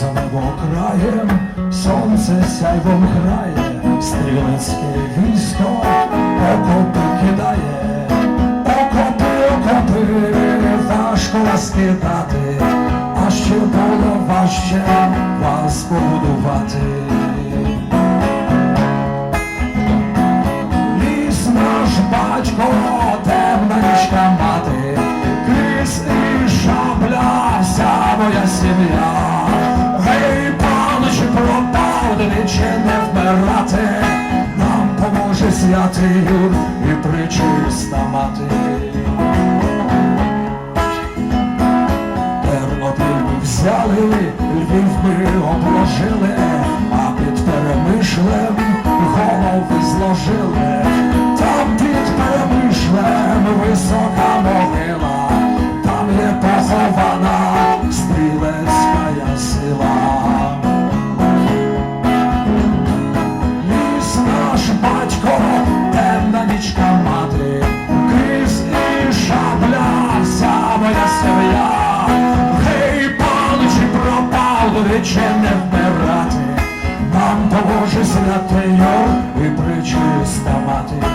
За небо краєм сонце сяйвом грає, стрілецьке військо окопи кидає, окопи, окопи, важко вас кидати, а ще було важче вас побудувати. Ліс наш батько, темна нам поможе святий і причиста мати. Тернопіль взяли, Львів ми обложили, пропав, не вмирати, нам поможе святий Йор і причиста мати.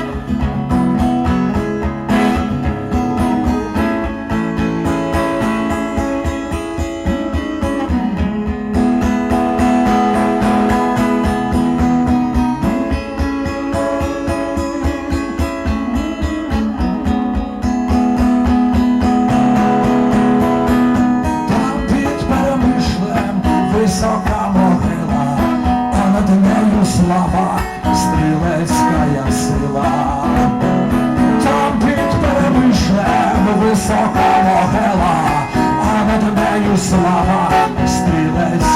Висока могила, а над нею слава, стрілецька сила. Там під перемишлем висока могила, а над нею слава, стрілецька